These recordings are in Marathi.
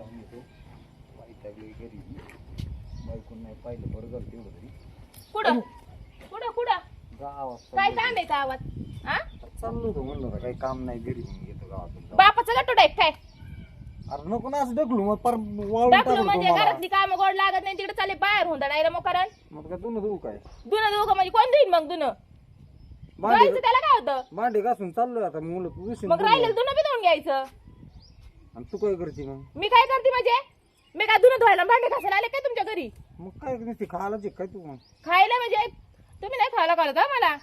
जाऊन येतो. वैतागली घरी. बायकून नाही पाहिलं बरं झालं तेवढं तरी. कुठं? कुठं कुठं? गावात काय चाललो कांडायचं आवाज हा? होतो. चाललो होतो म्हणलं होतं, काही काम नाही घरी म्हणून घेतो गावातून जाऊन. बापाचं गटूड आहे काय? अरे नको ना असं ढकलू मग पर वाळून टाकलं टाकलं म्हणजे. घरातली कामं गोड लागत नाही तिकडे चालले बाहेर हुंदडायला मग कारण मग काय तू देऊ काय? दुनं दोघं म्हणजे कोण देईन मग दुनं? भांडे त्याला काय होतं? भांडे घासून चाललोय आता मुलं तू मग. राहिलेलं दुनं बी धुवून घ्यायचं. आणि तू काय करते मग? मी काय करते म्हणजे? मी काय धुणं धुवायला भांडे घासायला आले काय तुमच्या घरी? मग काय नुसती खायला जे काय तू मग? खायला म्हणजे? तुम्ही नाही खायला करत हं मला.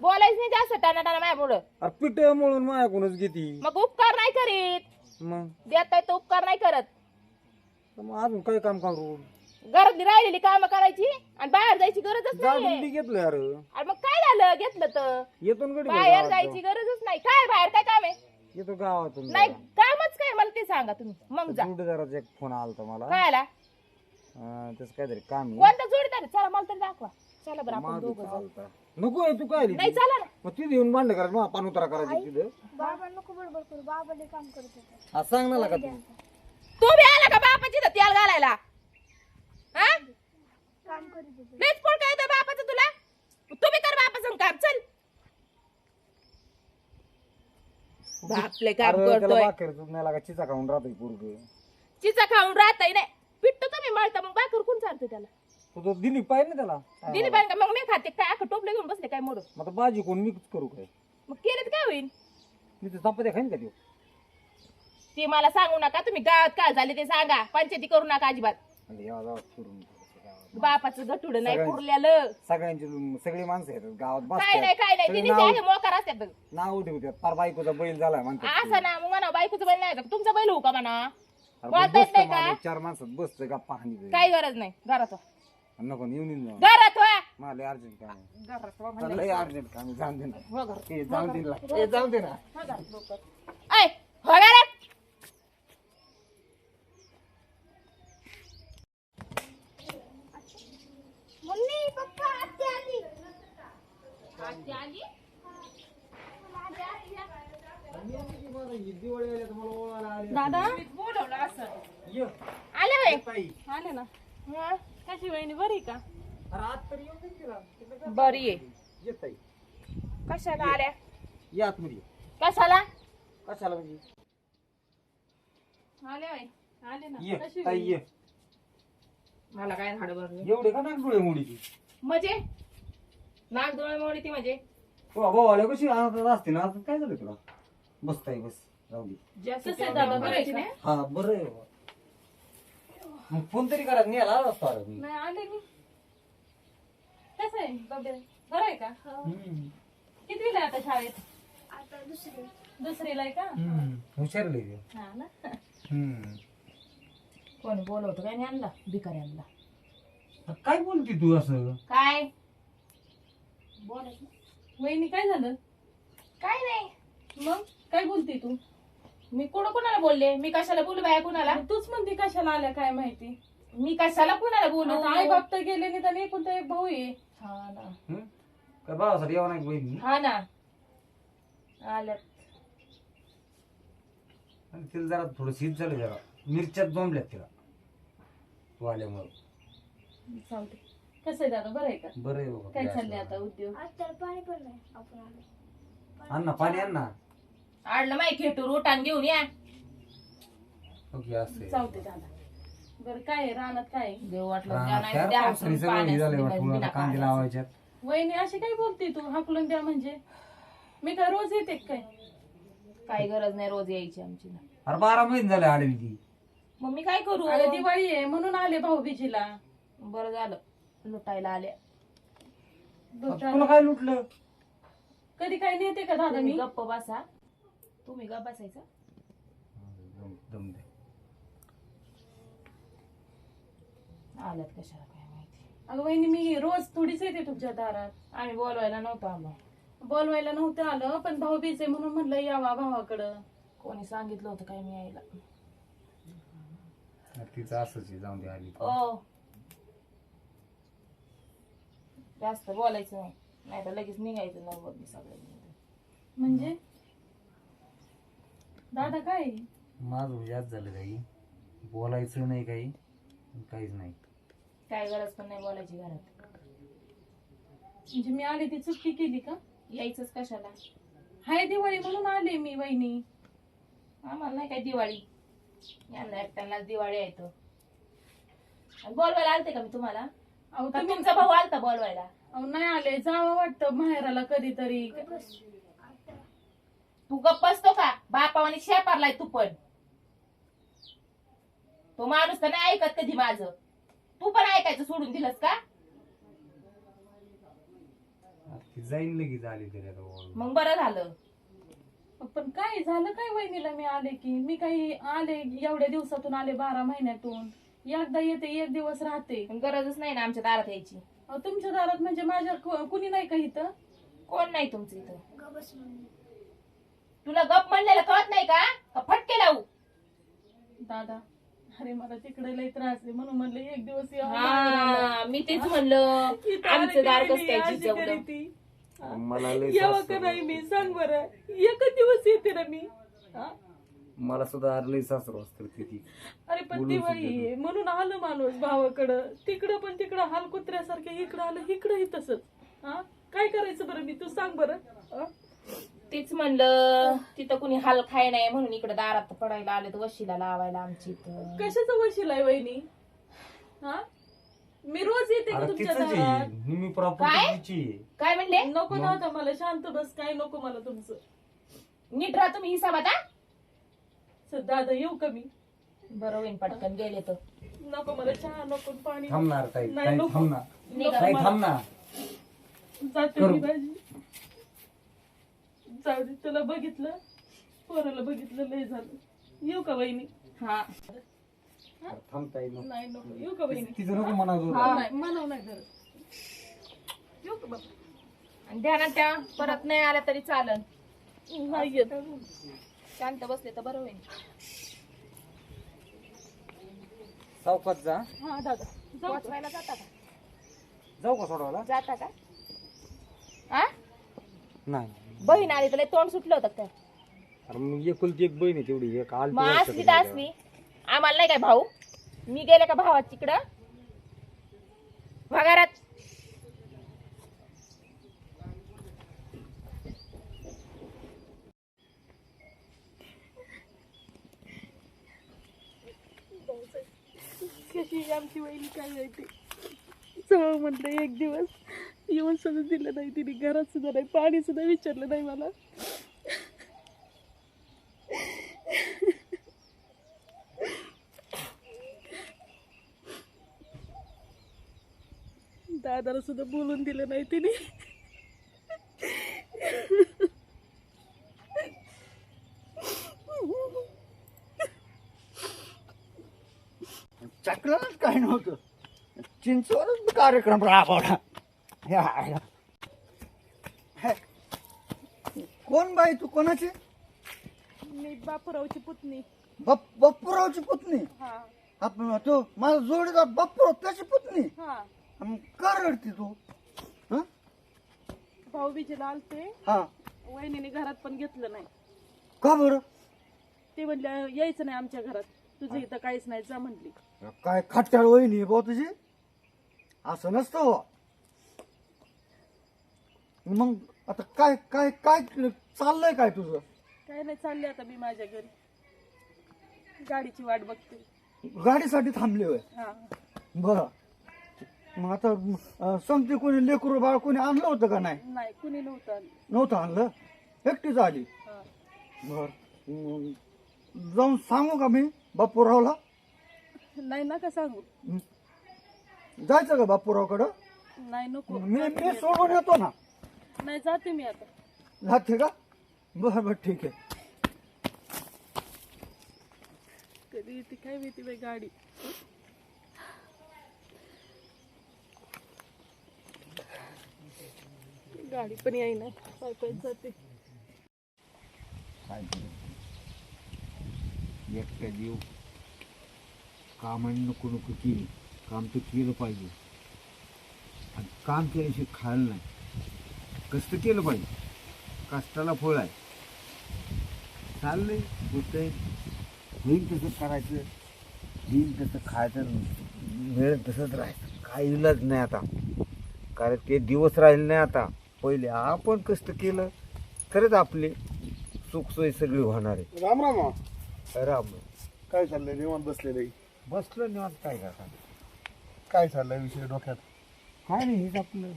बोलायचं नाही जास्त टाना टाना माझ्या पुढं. अरे पिठ मळून माझ्याकडूनच घेती. मग उपकार नाही करीत. मग? देत तर उपकार नाही करत. तर मग अजून काय काम करू? घरातली राहिलेली कामं करायची आणि बाहेर जायची गरजच नाही घेतलं यार आणि मग काय झालं? घेतलं तर. येतो ना गडी बाहेर जायची गरजच नाही. काय बाहेर काय काम आहे? येतो गावातून नाही कामच काय मला ते सांगा तुम्ही. मग जा. जोडीदाराचा एक फोन आला होता मला. काय आला? अं, त्याचं काहीतरी काम आहे. कोणता जोडीदार आहे? चला मला तरी दाखवा. चला बरं आपण दोघं जाऊ. नको आहे तू काय आली नाही? चला ना. मग तिथे येऊन भांडण करायचं मग पान उतारा करायची तिथं. बाबा नको बडबड करू. बाबाले काम करत होते. हा सांग ना का तू. तू बी आला का बापाची तर तेल घालायला? हा? काम करीत होते. लयच पोट काय येतं बापाचं तुला. तुम्ही कर बापाचं काम चल. बापले काम अरे त्याला करतोय. भाकर दूध नाही लागा चिचा खाऊन राहतोय पोरग. चिचा खाऊन राहताय नाही. पिट्ट तुम्ही मळता मग बाकर कोण चालतं त्याला? तू तो दिली पाहिजे ना त्याला. काय दिली पाहिजे का? मग मी खाते. काय अख्खं टोपले घेऊन बसले काय मोर? मग आता भाजी कोण मिक्स करू काय? मग केलं तर काय होईल मी तर चपात्या खाईन का देऊ ते मला सांगू नका तुम्ही गावात काय झाले ते सांगा. पंचायती करू नका अजिबात. बापाचं गटुड नाही सगळ्यांची- पुरल्यालं सगळ्यांची लु- सगळी माणसं येतात गावात काय नाही काय नाही तिने नाव आहे मोकार असतात नाव ठेवतात फार बायकोचा बैल झालाय म्हणतात असं ना मग म्हणा बायकोचं बैल नाही का? तुमचा बैल होऊ का म्हणा अरे बोलता येत बसतं नाही का? मागे चार माणसात बसतं गप्पा हानी काही गरज नाही घरात वा. नको येऊन येऊन जाऊ घरात वा. मला अर्जंट काम आहे. घरात. लय अर्जंट काम आहे, जाऊन दे ना हो घरात. ते जाऊन दे ना ते जाऊन दे ना हा घरात लवकर. ऐ, हो घरात. मम्मी पप्पा आत्या आली दादा? बोलवलं असं. ये, आले बाई. आले ना. हा, कशी वहिनी बरी का? बरी आहे. कशाला आल्या? ये आतमध्ये कशाला? कशाला म्हणजे? आले बाई. आले ना. ये कशी ताई ये. मला काय झाड भरले एवढे का नाक डोळे मुडीची? म्हणजे? नाक डोळे मोडी ती म्हणजे. आले कशी आणत असते ना आता काय झालं तुला? बस ताई बस जाऊ दे. जास्त दादा बरं आहे हा बरं आहे बाबा. मग फोन तरी करा मी आला असतो अरे मी. नाही आले मी. कसं आहे तब्येत बरं आहे का? हम्म. कितवीला आहे आता शाळेत? आता दुसरी. दुसरीला आहे का? हम्म. हुशार लय ते. हा ना? हम्म. कोणी बोलवतो काय नाही आणला भिकारी आणला काय बोलती तू असं? काय? वहिनी काय झालं? काय नाही. मग? काय बोलते तू? मी कुणा कुणाला बोलले? मी कशाला बोलू बाया कुणाला? तूच म्हणते कशाला आल्या काय माहिती? मी कशाला कुणाला बोलू? आता आई बाप तर गेले नाही तर एकुलता एक भाऊ आहे. हा ना? काय भावासाठी यावं नाही बहिणी हा ना. आल्यात. आणि तिला जरा थोडं शीत झालं जरा. मिरच्यात जमल्यात तिला. तू आल्यामुळं. चालते कसं आहे दादा? बरं आहे का? बरं आहे बाबा काय काय चाललंय. आता उद्योग? पाणी पण नाही आपण आलो. आण ना पाणी आण ना. आडलं माही खेटूर उठान घेऊन या. ओके चालते दादा. बरं काय आहे? रानात काय आहे? देव वाटलं हा, नाही द्या पाण्यात बिना- कांदे. लावायच्यात. वहिनी अशी काय बोलते तू? हाकलून द्या म्हणजे. मी काय रोज येते का काय? काही गरज नाही रोज यायची आमची ना. अरे बारा महिने झाले आडवी ती. मग मी काय करू? अरे दिवाळी आहे म्हणून आले भाऊबीजीला. बरं झालं. लुटायला आल्या तुला काय लुटलं? कधी काय नेते का दादा मी? गप्प बसा. तुम्ही गप्प बसायचं. दम- दम दे. आल्यात कशाला काय माहिती. अगं वहिनी मी रोज थोडीच येते तुमच्या दारात. आम्ही बोलवायला नव्हतो आलो. बोलवायला नव्हतं आलं पण भाऊबीज आहे म्हणून म्हणलं यावा भावाकडं. कोणी सांगितलं होतं काय मी यायला? तिचं असंच आहे, जाऊन दे आली. ओ जास्त बोलायचं नाही. नाही तर लगेच निघायचं नव्वद सगळं म्हणजे? दादा काय? माझं जास्त झालं काही. बोलायचं नाही काही काहीच नाही. काय गरज पण नाही बोलायची घरात. म्हणजे मी आले ती चुकी केली का? यायचंच कशाला? हाय दिवाळी म्हणून आले मी वहिनी. आम्हाला नाही काय दिवाळी. यांना एकट्याला दिवाळी येतो आणि बोलवायला आलते का मी तुम्हाला? अहो का तुम्ही तुमचा भाऊ आलता बोलवायला? अहो नाही आले. जावं वाटतं माहेराला कधीतरी. तू गप्प असतो का? बापावानी शेपारलाय तू पण. तो माणूस तर नाही ऐकत कधी माझं. तू पण ऐकायचं सोडून दिलंस का? ती जाईन लगेच आली तरी आता ओळख. मग बरं झालं. पण काय झालं? काय वहिनीला मी आले की? मी काही आले एवढ्या दिवसातून आले बारा महिन्यातून. एकदा येते एक दिवस राहते. पण गरजच नाही ना आमच्या दारात यायची. अहो, तुमच्या दारात म्हणजे माझ्या कु- कुणी नाही का इथं? कोण नाही तुमचं इथं? तुला गप म्हणलेलं कळत नाही का? का फटके लावू? दादा अरे मला तिकडे लई त्रास आहे. म्हणून म्हणलं एक दिवस यावं माहेराला. हा मी तेच म्हणलं. इथं आमचं दार कसं काय जिजवलं. हा. मला लय यावं का नाही मी? सांग बरं. एकच दिवस येते ना मी. हा? मला सुद्धा लय सासू असतं ती अरे पण बोलून दिवाळी सुद्धा आहे म्हणून आलं माणूस भावाकडं. तिकडं पण तिकडं हाल कुत्र्यासारखं इकडं आलं इकडंही तसंच हा? काय करायचं बरं मी? तू सांग बरं. हा? तेच म्हणलं तिथं कुणी हाल खाय नाही म्हणून इकडे दारात पडायला आले तर वशीला लावायला आमची इथं. कशाचं वशील आहे वहिनी? हा? मी रोज येते का अरे तुमच्या तिचंच दारात? मी काय? काय म्हणले? नको मग? नव्हता मला शांत बस काय नको मला तुमचं. नीट राहा तुम्ही हिसाबात हा? सर दादा येऊ का मी? बरं होईन पटकन गेले तर. नको मला चहा नको पाणी. थांबणार ताई नाही, ताई नको. थांब ना निघा. ताई थांब ना जाते करू. मी भाजी. जाऊ दे तुला बघितलं? पोराला बघितलं लय झालं. येऊ का वहिनी? हा. थांब ताई नको. नाही नको. येऊ का वहिनी? तिचं नको म्हणा हा. नाही म्हणाव नाही धरत येऊ का बाबा? आणि ध्यानात त्या परत नाही आल्या तरी चालन. नाही येत. शांत बसले तर बरं होईल. सावकात जा. हा दादा जाऊ का? पोचवायला जाता का? जाऊ का सोडवायला? जाता का? हा नाही. बहीण आली तर लय तोंड सुटलं होतं काय अरे मग एकुलती एक बहीण आहे तेवढी एक आलती मग वर्षात असली तर. असली. आम्हाला नाही काय भाऊ? मी गेले का भावात तिकडं? वगारात कशी आमची वहिनी काय जायची चव म्हटलं एक दिवस येऊन सुद्धा दिलं नाही तिने घरात सुद्धा नाही पाणी सुद्धा विचारलं नाही मला. दादाला सुद्धा बोलून दिलं नाही तिने. चक्रच काय नव्हतं. चिंचवरच कार्यक्रम राबवला. कोण बाई तू कोणाची? मी बापूरावची पुतणी. बप बप्पूरावची पुतणी? हा. आपण तू माझा जोडीदार बप्पूराव त्याची पुतणी? हा. मग का रडती तू? हं? भाऊ बीजेला आलते हा. वहिनीने घरात पण घेतलं नाही. का बरं? ते म्हणले यायचं नाही आमच्या घरात. तुझं इथं काहीच नाही जा म्हणली. काय खट्ट्याळ वहिनी भाऊ तुझी? असं नसतं हो. मग आता काय काय काय चाललंय काय तुझं? काय नाही चालले आता मी माझ्या घरी. गाडीची वाट बघते. गाडीसाठी थांबले होय? हा. बर. मग आता अं, समती कोणी लेकरू बाळ कोणी आणलं होतं का नाही? नाही कुणी नव्हतं आलं. नव्हतं आणलं? एकटीच आली? हा. बर. मग जाऊन सांगू का मी बापूरावला? नाही नका सांगू. हं. जायचं का बापूरावकडं? नाही नको. मी सोडून येतो ना. नाही जाते मी आता. जाते का? बर बर ठीक आहे. कधी येते काय माहिती बाई गाडी. गाडी पण येईना. पाय पाय जाते. काय एकट्या देऊ कामाने नको नको केली. काम तर केलं पाहिजे. आणि काम केल्याशिवाय खायला नाही. कष्ट केलं पाहिजे. कष्टाला फळ आहे. चाललंय होतंय. होईल तसं करायचं. येईल तसं खायचं. मिळेल तसंच राहायचं. काय इलाज नाही आता. कारण ते दिवस राहिले नाही आता. पहिले आपण कष्ट केलं तरच आपले सुखसोयी सगळी होणार आहे. राम राम. राम. काय चाललंय? निवांत बसलेले बसलो निवांत काय करता काय चाललंय विषय डोक्यात? काय नाही हेच आपलं.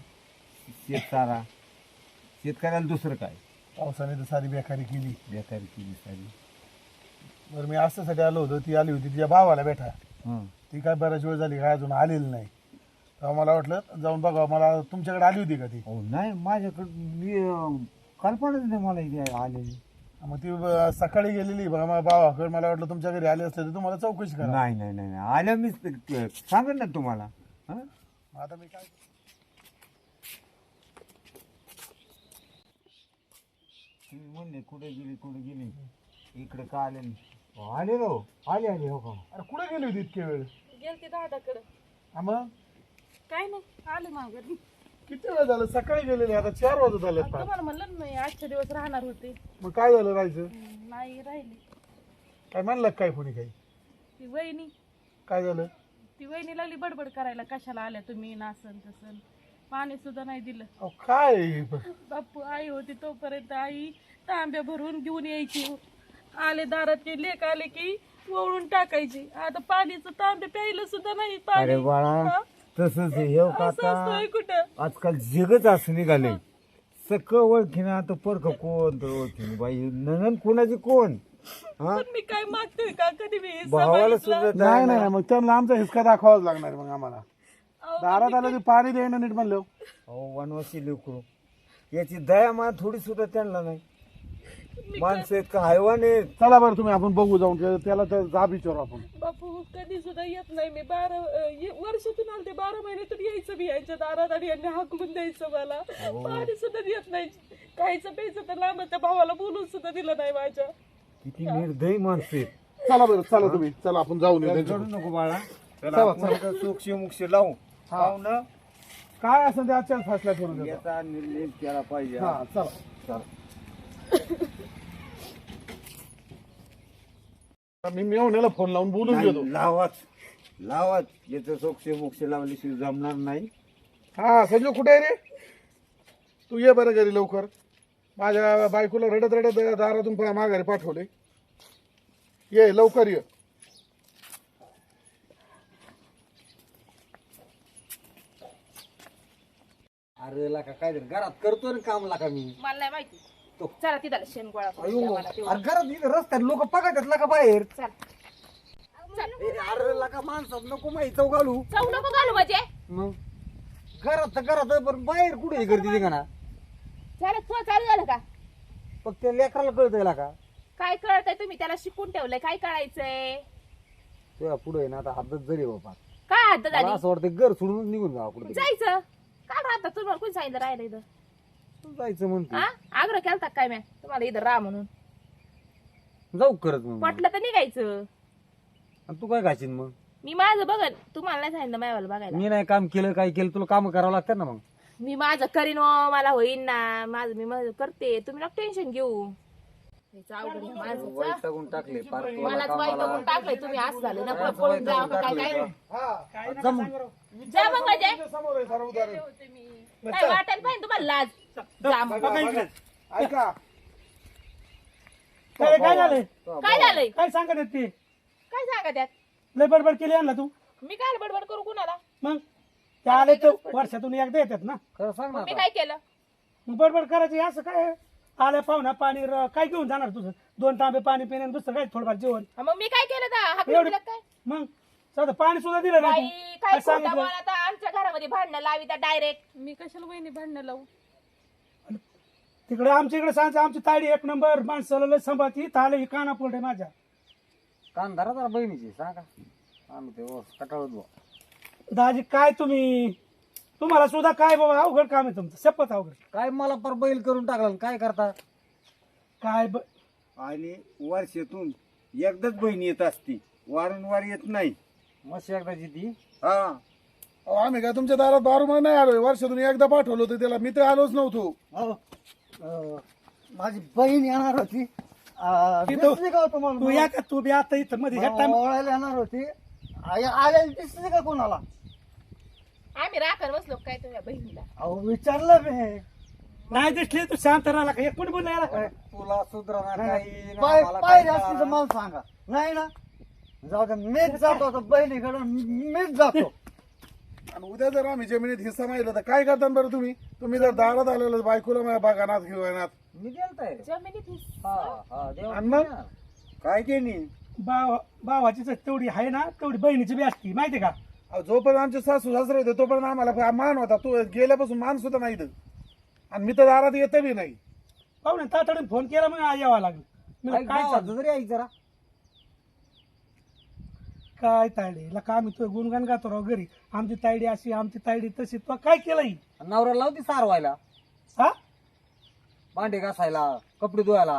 शेतसारा शेतकऱ्याला दुसरं काय? पावसाने तर सारी बेकारी केली. बेकारी केली सारी. बरं मी असण्यासाठी आलो होतो ती आली होती तिच्या भावाला बेटा. हां. ती काय बऱ्याच वेळ झाली काय अजून आलेली नाही. तेव्हा मला वाटलं जाऊन बघा मला तुमच्याकडे आली होती का ती? नाही माझ्याकडं मी अं, कल्पनाच नाही मला इथे आलेली. मग ती सकाळी गेलेली. बघा मला भावाकडे मला वाटलं तुमच्या घरी आले असले तर तुम्हाला चौकशी करा. नाही नाही नाही नाही. ते- ते- सांगेन ना तुम्हाला. हां? मग आता मी काय तुम्ही म्हणले कुठे गेली कुठे गेली? इकडे का आले नाही? हो, आले ना हो. आले आले हो का अरे कुठे गेली होती इतके वेळ? गेलते दादाकडं. हा मग? काय नाही आले माघारी. किती वेळ झालं? सकाळी गेलेली आता चार वाजत आले तुम्हाला म्हणलं ना मी आजच्या दिवस राहणार होते. मग काय झालं राहायचं? हम्म, नाही राहिली. काय म्हणलं काय कोणी काही? ती वहिनी. काय झालं? ती वहिनी लागली बडबड करायला कशाला आल्या तुम्ही नासन तसन पाणी सुद्धा नाही दिलं. अहो, काय? बापू आई होती तोपर्यंत आई तांब्या भरून घेऊन यायची. आले दारात की लेक आले की वळून टाकायची. आता पाणीचं तांबे प्यायला सुद्धा नाही पाणी. अरे बाळा. हा? तसंच हे आता? आजकाल जगच असं निघाले सक ओळखीनं आता परख कोण तर ओळखीन? बाई ननन कोणाची कोण? हा? पण मी काय मागतोय का? कधी मी भावाला? सुद्धा नाही नाही मग त्यांना आमचा हिसका दाखवावाच लागणार मग आम्हाला. दारात आलं की पाणी द्यायला नीट म्हणलं. अहो वनवासी लेकरू. याची दया मा थोडी सुद्धा त्यांना नाही. माणसं आहेत का? हैवान आहेत. चला बरं तुम्ही आपण बघू जाऊन. त्या- त्याला तर जाब विचारू आपण. बापू कधी सुद्धा येत नाही मी. बारा अं, ये- वर्षातून आलते बारा महिन्यातून यायचं मी यांच्या दारात आणि यांनी हाकलून द्यायचं मला. पाणी सुद्धा येत नाही. खायचं प्यायचं तर लांब त्या भावाला बोलून सुद्धा दिलं नाही माझ्या. किती निर्दयी माणसं आहेत. चला बरं चला तुम्ही. चला आपण जाऊन येऊ त्याला त्यांच्याकडे. रडू नको बाळा. चला, मुक्षी लावू. लावू ना. काय असं ते आजच्या फसल्या करून देतो. याचा निर्णय केला पाहिजे. हा चला. चला. मी मेवण्याला फोन लावून बोलून घेतो. नाही, लावाच. लावाच. याचं सोक्षी मुक्षी लावल्याशिवाय जमणार नाही. हा संजू कुठे आहे रे? तू ये बरं घरी लवकर. माझ्या बायकोला रडत रडत दारातून पा- माघारी पाठवले. ये लवकर ये. अरे लाका काय झालं? घरात करतो ना काम लाका मी? मला नाही माहिती. तो. चला तिथं शेण गोळा अयो द्या मला तेवढं. घरात इथं रस्त्यात लोक पकडतात लाका बाहेर. चल. ए, अरे लाका माणसात नको माहिती चौ घालू. चव नको घालू म्हणजे. मग? घरात तर घरात पण बाहेर कुठे हे करते का ना झालं तुझं चालू झालं का? फक्त लेकराला कळतंय लाका काय कळतंय तुम्ही? त्याला शिकून ठेवलंय काय कळायचंय? तुझ्या पुढे ना आता हातच जरी बाबा काय हद्द मला झाली असं वाटतं घर सोडून निघून जावं कुठे जायचं. काय राहता तुम्हाला कोणी सांगितलं राहिलं इथं? जायचं म्हणतो हा आग्रह केलता काय मॅ तुम्हाला इथं राहा म्हणून. जाऊ करत मग. पटलं तर निघायचं. आणि तू काय घाशीन मग? मी माझं बघन. तुम्हाला नाही सांगितलं मायवाला बघायला. मी नाही काम केलं काय केलं तुला काम करावं लागतं ना मग. मी माझं करीन हो, मला होईन ना. माझं मी माझं करते. तुम्ही नका टेन्शन घेऊ. हेचं अवघड आहे. माझं. वैतागून टाकले. मलाच वाईट बघून टाकलंय तुम्ही. असं झालं. ना पुढं पळून जावं का काय काय? हा जा मग. म्हणजे समोर आहे सारं उदाहरण. काय वाटायला पाहिजे तुम्हाला लाज? जा मग ऐका. काय काय झालंय? काय झालंय? काय सांगत आहेत ते? काय सांगा त्यात लय बडबड केली आणला तू? मी काय बडबड करू कुणाला? मग? ते आले तर वर्षातून एकदा येतात ना. खरं सांग ना मी आता. काय केलं? मग बडबड करायची असं काय? आल्या पाहुणा पाणी र- काय घेऊन जाणार तुझं? दोन तांबे पाणी पिणे आणि दुसरं काय? थोडंफार जेवण. मग मी काय केलं तर एवढं- काय? मग? साधं पाणी सुद्धा दिलं नाही तू. काय काय खोटं सांगितलं. बोलता आमच्या घरामध्ये भांडणं लावी डायरेक्ट मी कशाला वहिनी भांडणं लावू? तिकडे आमच्या इकडे सांगायचं आमची ताडी एक नंबर माणसाला लय सांभाळती. ताले ही काना पोलटे माझ्या. कान धरा जरा बहिणीची सांगा. आम्ही ते कटाळत बुवा. दाजी काय तुम्ही? तुम्हाला सुद्धा काय बाबा अवघड काम आहे तुमचं. शपथ अवघड. काय मला पर बैल करून टाकला आणि काय करता? काय ब- आणि वर्षातून एकदाच बहीण येत असती. वारंवार येत नाही. मस्त एकदाची ती हा. अहो, आम्ही काय तुमच्या दारात बारू नाही आलोय. वर्षातून एकदा पाठवलं होतं त्याला. मी तर आलोच नव्हतो. अहो, अं, माझी बहीण येणार होती. आ, की तो- दिसली का हो तुम्हाला? तू या का? तू बी आता इथं मध्ये ह्या टाइम ओळायला येणार होती. आ- आलेली दिसली का कोणाला? आम्ही राखण बसलो काय तुझ्या बहिणीला? अहो विचारलं मी. नाही दिसली. तू शांत राहिला का एक कोणी बोलला याला. का? तुला सुधरा काही ना, पाय मला पाय काही असतील तर. मला सांगा. नाही ना? जाऊ दे मीच जातो आता बहिणीकडे मीच जातो. आणि उद्या जर आम्ही जमिनीत हिस्सा माहिला तर काय करता बरं तुम्ही? तुम्ही जर दारात आलेलं बायकोला माझ्या बागानात घेऊन मी गेलताय. जमिनीत हिस्सा. हा हा देवा आणि मग? काय केली? भाव भावाची जर तेवढी आहे ना तेवढी बहिणीची बी असती माहिती का? अहो, जोपर्यंत आमचे सासू सासरे होते तोपर्यंत आम्हाला मान होता. तो गेल्यापासून मान सुद्धा नाही इथं. आणि मी तर दारात येत बी नाही. पाहुणे तातडीने फोन केला मग यावं लागलं. मी म्हणलं, काय चाललं? जरी ऐक जरा. काय तायडी ला का आम्ही तो गुणगान गातो राव घरी? आमची तायडी अशी आमची तायडी तशी. तो काय केलं ही? नवऱ्याला लावती सारवायला. हा? भांडे घासायला कपडे धुवायला.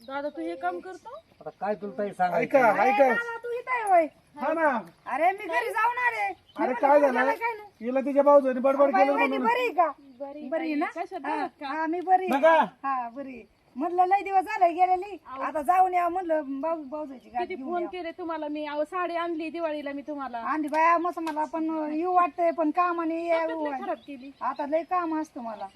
दादा तू हे काम करतो? आता काय तुला ताई ऐका सांगायचं ऐका. तू इथं आहे होय. हा ना. अरे मी घरी जाऊन आले. अरे काय झालं? हिला तिच्या भाऊजाने बडबड बाई केलं म्हणून. बरी आहे का? बरी आहे ना? हा? हा मी बरी आहे. बघा. हा बरी आहे. म्हणलं लय दिवस झाले गेलेली. आता जाऊन या म्हणलं भाऊ भाऊजाची गाडी किती घेऊन फोन या. केले तुम्हाला मी? अहो साडी आणली दिवाळीला मी तुम्हाला. आणि बाया मस्त मला पण येऊ वाटतंय पण कामाने येऊ लय खराब केली. आता लय काम असतं मला.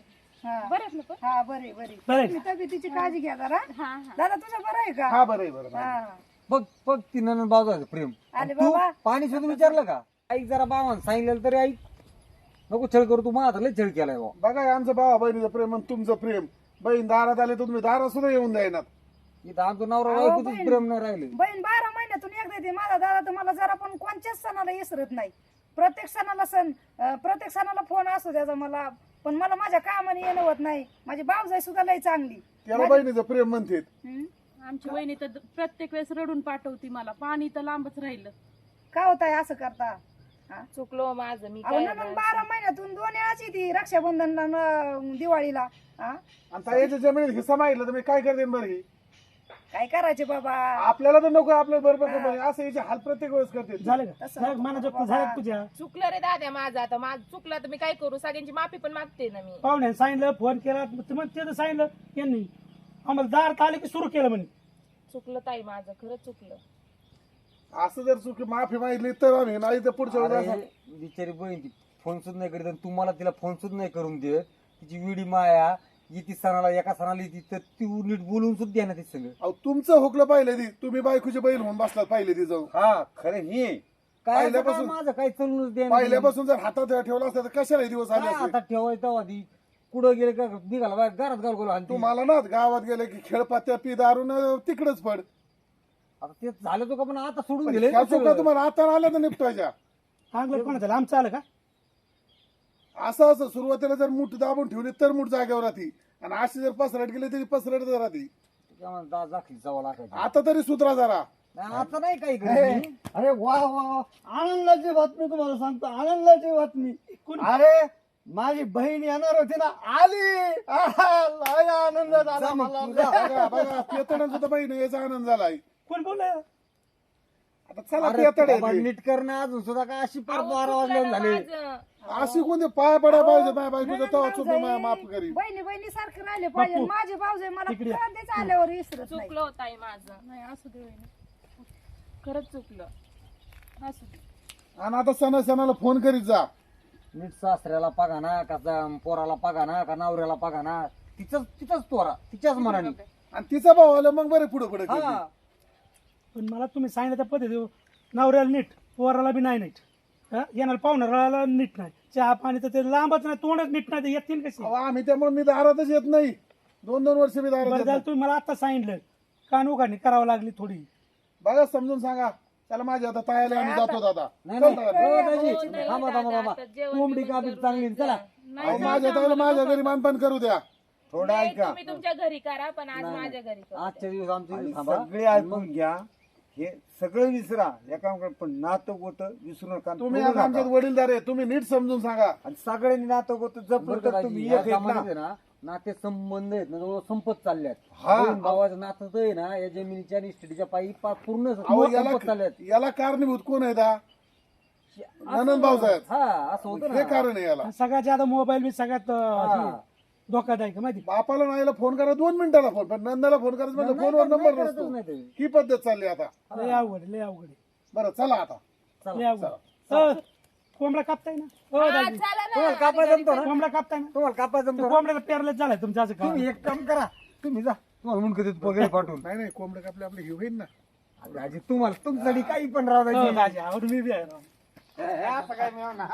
हा. बरंच ना पण हा बरी बरी. बरं आहे तुम्ही तब्येतीची काळजी घ्या जरा. हा हा. दादा तुझं बरं आहे का? हा बरं आहे बरं आहे. हा. बघ बघ ती ननन बाजू प्रेम. आले तू बाबा. पाणी सुद्धा विचारलं का? ऐक जरा बाबांना सांगितलं तरी ऐक. नको छळ करू तू माझा लय छळ केलाय बा बघा हे आमचं भावा बहिणीचं प्रेम आणि तुमचं प्रेम. बहीण दारात आले तर तुम्ही दारात सुद्धा येऊन द्यायनात इथं आमचं नवरा अहो, बायकोच बहीण. प्रेम नाही राहिले. बहीण बारा महिन्यातून एकदा येते. माझा दादा तर मला जरा पण कोणत्याच सणाला विसरत नाही. प्रत्येक सणाला सण अं, प्रत्येक सणाला फोन असतो त्याचा मला. पण मला माझ्या कामाने येणं होत नाही. माझी भावजाई सुद्धा लय चांगली. त्याला बहिणीचं प्रेम म्हणते हं? आमची वहिनी तर प्रत्येक वेळेस रडून पाठवती मला. पाणी तर लांबच राहिलं. का होत आहे असं करता? हा? चुकलो माझं मी अहो काय ना मग बारा महिन्यातून दोन वेळाच येते रक्षाबंधनला न दिवाळीला हा? आणि ताईच्या जमिनीत हिस्सा मागितला तर मी काय करते बरं ही? काय करायचे बाबा? आपल्याला तर नको आपलं बरोबर असं याचे हाल प्रत्येक वेळेस करते झालं का? तसं झालं का? मनाजोग झालं का तुझ्या? चुकलं रे दाद्या माझं आता. माझं चुकलं तर मी काय करू? सगळ्यांची माफी पण मागते ना मी. पाहुण्याने सांगितलं फोन केला. मग ते तर सांगितलं यांनी आम्हाला दार आले की सुरू केलं म्हणे. चुकलं ताई माझं खरंच चुकलं. असं जर चुकी माफी मागितली तर आम्ही नाही तर पुढच्या वेळेस अरे, बिचारी बहीण ती फोन सुद्धा नाही करीत आणि तू मला तिला फोन सुद्धा नाही करून दे तिची विडी माया येती सणाला एका सणाला येते तर ती नीट बोलून सुद्धा द्या ना ती सगळं. अहो, तुमचं हुकलं पाहिलं ती. तुम्ही बायकोची बैल म्हणून बसलात पाहिले ती जाऊन. हा खरं हे काय असं पहिल्यापासून- काय माझं काही चलूनच दे पहिल्यापासून जर हातात ठेवला असता तर कशाला हे दिवस आले काय असते? आता ठेवायचं ती? कुठं गेले का? निघाला बाहेर घरात घाल गोल आणि तुम्हाला ना गावात गेले की खेळपात्या पी दारून तिकडच पड. आता ते झालं तो का पण आता सोडून गेले चुका तुम्हाला आता आल्या तर निपटायच्या चांगलं कोणा झालं आमचं आलं का? असं असं. सुरुवातीला जर मूठ दाबून ठेवली तर मूठ जागेवर राहते. आणि अशी जर पसरट गेली तरी पसरट राहते. दाखली जावं लागायचं. आता तरी सुधरा जरा. नाही, आता नाही काही ए, करत मी. अरे वा वा वा. आनंदाची बातमी तुम्हाला सांगतो. आनंदाची बातमी. कोण? अरे माझी बहीण येणार होती ना आली. आहा, लय आनंद झाला मला. बघा बघा पेतडन सुद्धा बहीण याचा आनंद झालाय. कोण बोललं? आता चला बाबा, नीट करणं अजून सुद्धा काय अशी पार बारा झाले. अशी कोणती पाय पडाय पाहिजे माझ्या बायकोचं तेव्हा माफ करी बहिणी बहिणी सारखे राहिले पाहिजे. माझे भाऊजाई मला इकडे. कधीच आल्यावर विसरत नाही. चुकलं ताई माझं. नाही असू दे वहिनी खरंच चुकलं. असू दे. आणि आता सणा सणाला फोन करीत जा. नीट सासऱ्याला पागा ना का जा- पोराला पागा ना का नवऱ्याला पागा ना तिचाच तिचाच तोरा तिच्याच मनाने. आणि तिचा भाऊ आला मग बरे पुढे पुढे हा. पण मला तुम्ही सांगितलं त्या पद्धती नवऱ्याला नीट पोराला बी नाही नीट. हा? येणार पाहुणाऱ्याला नीट नाही. चहा पाणी तर ते लांबच नाही तोंडच नीट नाही ते येतील कशी अहो, आम्ही त्यामुळे मी दारातच येत नाही. दोन दोन वर्ष मी दारात बरं येत झालं नाही. तुम्ही मला आता सांगितलं. कान उघडणी करावं लागली थोडी. बघा समजून सांगा. त्याला माझ्या आता तायाला आम्ही जातो दादा. नाही नाही. चल दादा. हो, दाजी. हो, नाही, थांबा थांबा कोंबडी करून चांगली चला. अहो, माझ्या ताईला माझ्या घरी मानपान करू द्या. थोडं नाही, ऐका. तुम्ही तुमच्या घरी करा पण आज माझ्या घरी करा. आजच्या दिवस आमच्या आणि इथे थांबा. सगळे ऐकून घ्या. हे सगळं विसरा. एका पण नातं गोत विसरू नका तुम्ही आता आमच्यात वडीलदार आहे तुम्ही नीट समजून सांगा. आणि सगळ्यांनी नातं गोत जपलं तर तुम्ही एक आहेत ना. नाते संबंध आहेत ना जवळ संपत चालल्यात हा. बहीण भावाचं नातं तर आहे ना या जमिनीच्या आणि इस्टेटीच्या पायी पा- पूर्ण अहो संपत याला चालल्यात याला कारणीभूत कोण आहे दा? असं- ननंद भाऊसाहेब. हा असं होतं हे ना. कारण आहे याला. सगळ्यात ज्यादा मोबाईल बी सगळ्यात अं, हा. हे. धोकादायक आहे माहिती बापाला नाहीला फोन करा दोन मिनिटाला फोन पण नंदाला फोन करायचं म्हणजे फोनवर नंबर नसतो. ही पद्धत चालली आता. लय अवघड आहे, लय अवघड आहे. बरं चला आता. लय अवघड अ, कोंबडा कापताय ना? हो हा. तुम्हाला जमतो ना? कोंबडा कापताय ना? तुम्हाला जमतो ते कोंबड्याला पेरलेच झालाय तुमच्या असं तुम्ही का? एक काम करा तुम्ही जा. तुम्हाला म्हणून कधी पाठवून. नाही नाही कोंबडे कापले आपले हे होईल ना. आजी तुम्हाला तुमच्यासाठी काही पण राहू हो, दाजी, आवड मी बी आहे राव. असं काय मिळवणार